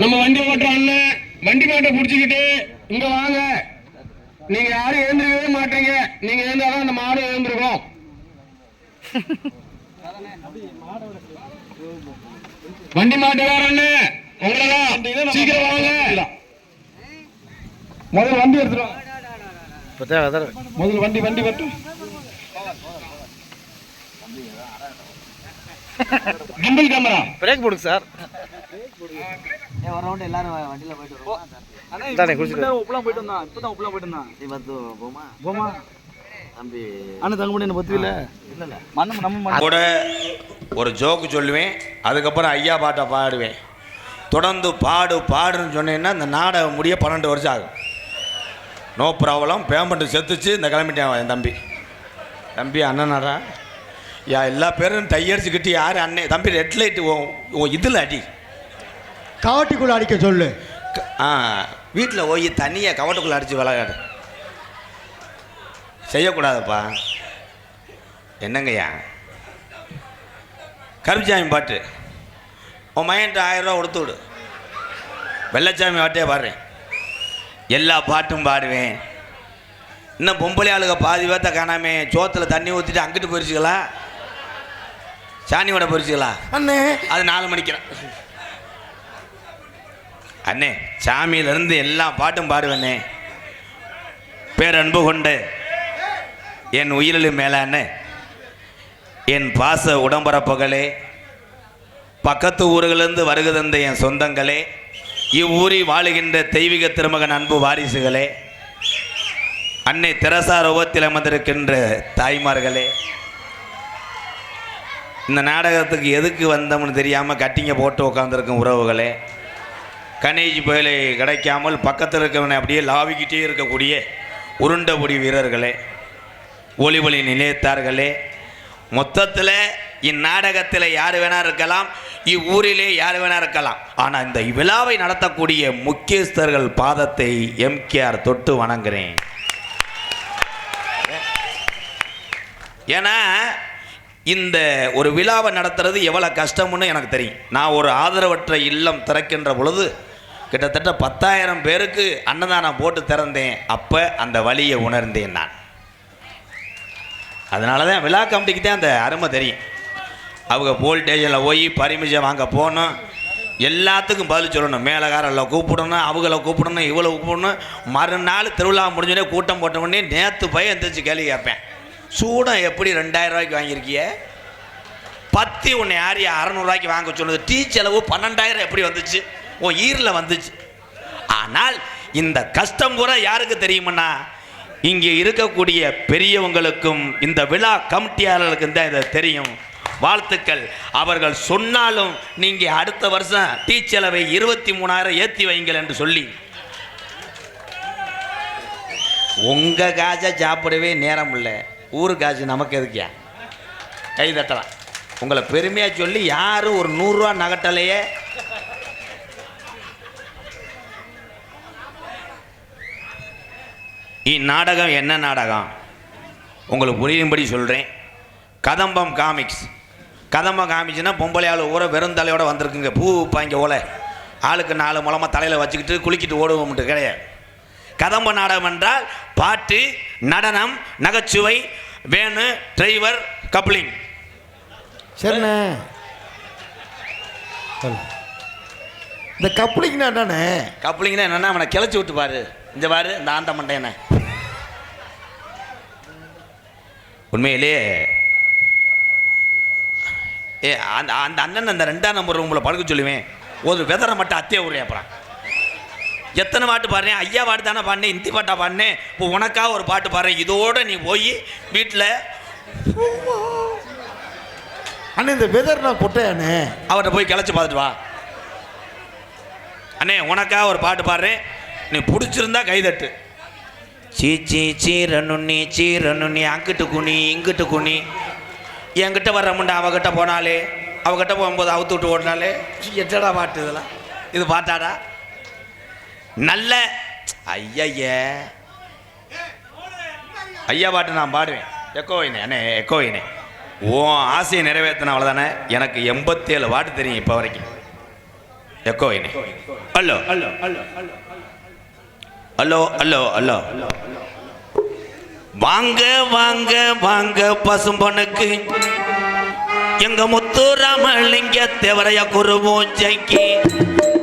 நம்ம வண்டி ஓட்டுற அண்ணன் வண்டி மாட்டை பிடிச்சிக்கிட்டு இங்க வாங்க. நீங்க யாரும் எழுந்திருக்கவே மாட்டீங்க. நீங்க எழுந்தாதான் அந்த மாடு எழுந்திருக்கும். வண்டி மாட்டு வேற அண்ணன்? உங்களதான். சீக்கிரம் வாங்க. முதல்ல வண்டி எடுத்துருவோம் முதல்ல வண்டி வண்டி பட்டு கிம்பிள் கேமரா பிரேக் போடுங்க சார். ஒரு ரவுண்ட் எல்லாரும் வண்டியில போயிட்டு வருவோம்? தானே குடிச்சிட்டு உப்பலாம் போயிட்டு வந்தான் இப்பதான் உப்பலாம் போயிட்டு வந்தான் நீ போமா? போமா. தம்பி. அண்ணன் தங்க முடியும் பத்துவில? இல்ல இல்ல. மண்ணு நம்ம கூட ஒரு ஜோக்கு சொல்லுவேன் அதுக்கப்புறம் ஐயா பாட்டை பாடுவேன். தொடர்ந்து பாடு பாடுன்னு சொன்னேன்னா இந்த நாடகம் முடிய பன்னெண்டு வருஷம் ஆகும். நோ ப்ராப்ளம் பேமெண்ட் செத்துச்சு இந்த கிளம்பிட்டேன் என் தம்பி. தம்பி அண்ணனாடா யா எல்லா பேரும் டையடிச்சுக்கிட்டு யார் அண்ணன் தம்பி ரெட் லைட்டு இதில் அடி. காவட்டிக்குள்ள அடிக்க சொல்லு. வீட்டில் போய் தண்ணியை கவட்டுக்குள்ளே அடித்து விளையாடு. செய்யக்கூடாதுப்பா. என்னங்கய்யா? கருப்புசாமி பாட்டு. உன் மையன்ட்டு ஆயிரம் ரூபா கொடுத்து விடு. வெள்ளச்சாமி பாட்டே பாடுறேன். எல்லா பாட்டும் பாடுவேன். இன்னும் பொம்பளை ஆளுக பாதி பேத்த காணாமே. சோத்தில் தண்ணி ஊற்றிட்டு அங்கிட்டு போயிருச்சுங்களா சாணி வடை போயிருச்சுங்களா அண்ணே. அது நாலு மணிக்கிறேன் அண்ணே சாமியிலிருந்து எல்லா பாட்டும் பாடுவேண்ணே பேரன்பு கொண்டு என் உயிரிலும் மேலான என் பாச உடம்பரப்புகளே பக்கத்து ஊர்களிலிருந்து வருகிறந்த என் சொந்தங்களே இவ்வூரில் வாழுகின்ற தெய்வீக திருமகன் அன்பு வாரிசுகளே அன்னை தெரசா ரூபத்தில் அமர்ந்திருக்கின்ற தாய்மார்களே இந்த நாடகத்துக்கு எதுக்கு வந்தோம்னு தெரியாமல் கட்டிங்க போட்டு உட்காந்துருக்கும் உறவுகளே கணேஜ் புயலை கிடைக்காமல் பக்கத்தில் இருக்கவனை அப்படியே லாவிக்கிட்டே இருக்கக்கூடிய உருண்டபுடி வீரர்களே ஒளி நினைத்தார்களே நிலையத்தார்களே மொத்தத்தில் இந்நாடகத்தில் யார் வேணா இருக்கலாம் இவ்வூரிலே யார் வேணா இருக்கலாம். ஆனால் இந்த விழாவை நடத்தக்கூடிய முக்கியஸ்தர்கள் பாதத்தை எம்கேஆர் தொட்டு வணங்குறேன். ஏன்னா இந்த ஒரு விழாவை நடத்துறது எவ்வளோ கஷ்டம்னு எனக்கு தெரியும். நான் ஒரு ஆதரவற்ற இல்லம் திறக்கின்ற பொழுது கிட்டத்தட்ட பத்தாயிரம் பேருக்கு அன்னதானம் போட்டு திறந்தேன். அப்போ அந்த வழியை உணர்ந்தேன் நான். அதனால தான் விழா கமிட்டிக்கு தான் அந்த அருமை தெரியும். அவங்க போல் ஸ்டேஷனில் போய் பரிமிஷம் வாங்க போகணும். எல்லாத்துக்கும் பதில் சொல்லணும். மேலகாரில் கூப்பிடணும் அவங்கள கூப்பிடணும் இவ்வளோ கூப்பிடணும். மறுநாள் திருவிழா முடிஞ்சோடனே கூட்டம் போட்ட உடனே நேற்று போய் எந்திரிச்சு கேள்வி கேட்பேன். சூடம் எப்படி ரெண்டாயிரம் ரூபாய்க்கு வாங்கியிருக்கிய? பத்தி உன்னை யார் அறநூறுவாய்க்கு வாங்க சொன்னது? டீ செலவு பன்னெண்டாயிரம் எப்படி வந்துச்சு? உன் ஈரில் வந்துச்சு. ஆனால் இந்த கஷ்டம் பூரா யாருக்கு தெரியுமண்ணா இங்கே இருக்கக்கூடிய பெரியவங்களுக்கும் இந்த விழா கமிட்டியாளர்களுக்கும் தான் இதை தெரியும். வாழ்த்துக்கள். அவர்கள் சொன்னாலும் நீங்கள் அடுத்த வருஷம் டீ செலவை இருபத்தி மூணாயிரம் ஏற்றி வைங்கள் என்று சொல்லி. உங்கள் காஜா சாப்பிடவே நேரம் இல்லை. ஊர் காசு நமக்கு எதுக்கியா? கை தட்டலாம். உங்களை பெருமையாக சொல்லி யாரும் ஒரு நூறுரூவா நகட்டலையே. இந்நாடகம் என்ன நாடகம்? உங்களுக்கு புரியும்படி சொல்கிறேன் கதம்பம் காமிக்ஸ் கதம்பம் காமிக்ஸ்னா பொம்பளை ஆள் ஊற வெறும் தலையோட வந்திருக்குங்க. பூ பாய்ங்க ஓலை. ஆளுக்கு நாலு மூலமாக தலையில் வச்சுக்கிட்டு குளிக்கிட்டு ஓடுவோம்ட்டு கிடையாது. கதம்ப நாடகம் என்றால் பாட்டு நடனம் நகைச்சுவை வேணு டிரைவர் கப்ளிங். சரிண்ணே. இந்த கப்ளிங்னா என்னண்ணே? கப்ளிங்னா என்னன்னா அவனை கிளச்சி விட்டு பாரு. இந்த பாரு இந்த ஆந்த மண்டையனை. உண்மையிலேயே ஏ அந்த அந்த அண்ணன் அந்த ரெண்டாம் நம்பர் ரூமில் படுக்க சொல்லுவேன். ஒரு வெதரை மட்டும் அத்திய ஊரே அப்புறம். எத்தனை பாட்டு பாடுறேன்? ஐயா பாட்டு தானே பாடினேன் இந்தி பாட்டா பாடினேன். இப்போ உனக்காக ஒரு பாட்டு பாடுறேன். இதோட நீ போய் வீட்டில் அண்ணே இந்த வெதர் நான் பொட்டையாண்ணே அவர்கிட்ட போய் கிளச்சி பார்த்துட்டு வா. அண்ணே உனக்காக ஒரு பாட்டு பாடுறேன். நீ பிடிச்சிருந்தா கைதட்டு. சீ சீ சீரனுண்ணி சீரனுண்ணி அங்கிட்டு குனி இங்கிட்டு குனி. என்கிட்ட வர்ற முண்டை அவகிட்ட போனாலே அவகிட்ட போகும்போது அவுத்து விட்டு ஓடினாலே எட்டடா பாட்டு இதெல்லாம்? இது பாட்டாடா? நல்ல ஐயய்ய ஐயா பாட்டு நான் பாடுவேன். எக்கோயினே அண்ணே எக்கோயினே. உன் ஆசையை நிறைவேற்றின அவ்வளோதானே எனக்கு எண்பத்தேழு பாட்டு தெரியும் இப்போ வரைக்கும். எக்கோ இனி hello hello hello. Hello hello hello வாங்க வாங்க வாங்க பசும்பொனுக்கு. எங்க முத்து ராமலிங்க தேவரைய குருவோம் குருபூஜைக்கு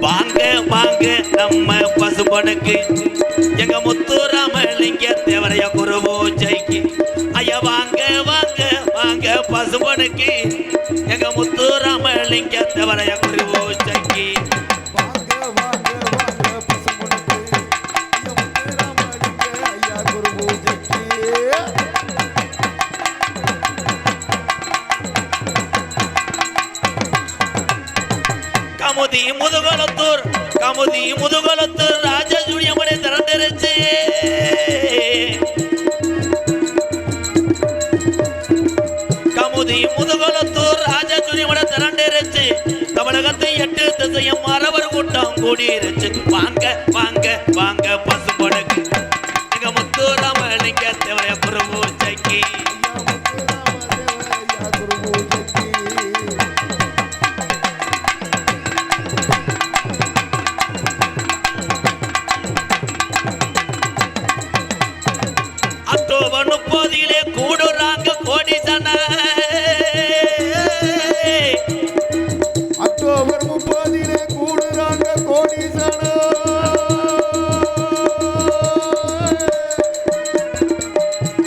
வாங்க வாங்க நம்ம பசும்பொனுக்கு. எங்க முத்து ராமலிங்க தேவரைய குருவோம் குருபூஜைக்கு ஐயா வாங்க வாங்க வாங்க பசும்பொனுக்கு. எங்க முத்து ராமலிங்க தேவரைய குரு கமுதி முதுகுளத்தூர் கமுதி முதுகுளத்தூர் ராஜசூரியமனை திறந்துருச்சு. கமுதி முதுகுளத்தூர் ராஜசூரியமனை திறந்துருச்சு. தமிழகத்தை எட்டு திசையும் மரவர் கூட்டம் கூடியிருச்சு. வாங்க வாங்க வாங்க பசுபடுக்கு படகு எங்க முத்துராமலிங்க அக்டோபர் முப்பதிலே கூடுறாங்க கோடி சன அக்டோபர் முப்பதிலே கூடுறாங்க கோடீசனா.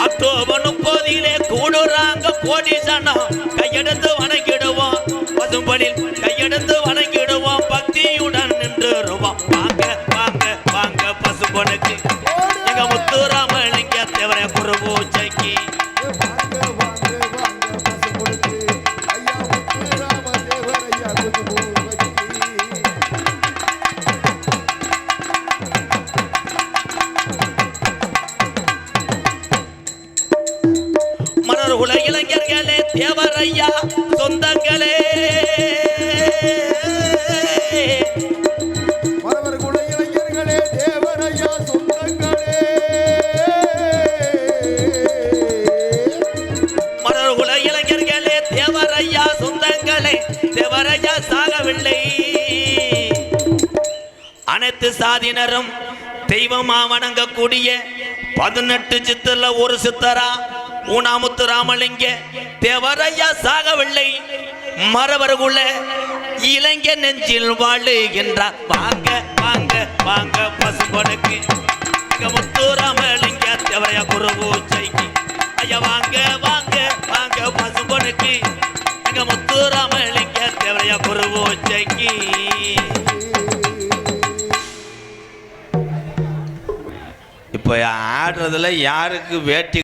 அக்டோபர் முப்பதிலே கூடுறாங்க கோடி சனம் கையெடுத்து வணங்கிடுவோம். பசும்படில் கையெடுத்து வணங்கிடுவோம் தேவரையா சொந்தங்களே. தேவரையா சாகவில்லை. அனைத்து சாதியினரும் தெய்வமா வணங்கக்கூடிய பதினெட்டு சித்தர்ல ஒரு சித்தரா ஊனாமுத்து ராமலிங்க தேவரையா சாகவில்லை. மரவர்குல இளைஞ நெஞ்சில் வாழுகின்றார் வாங்க வாங்க வாங்க பசுபனுக்கு இங்க முத்து ராமலிங்க தேவரையா குரு பூஜைக்கு. ஐயா வாங்க வாங்க வாங்க பசுபனுக்கு எங்க முத்து ராமலிங்க தேவரையா குரு பூஜைக்கு. இப்போ ஆடுறதுல யாருக்கு வேட்டி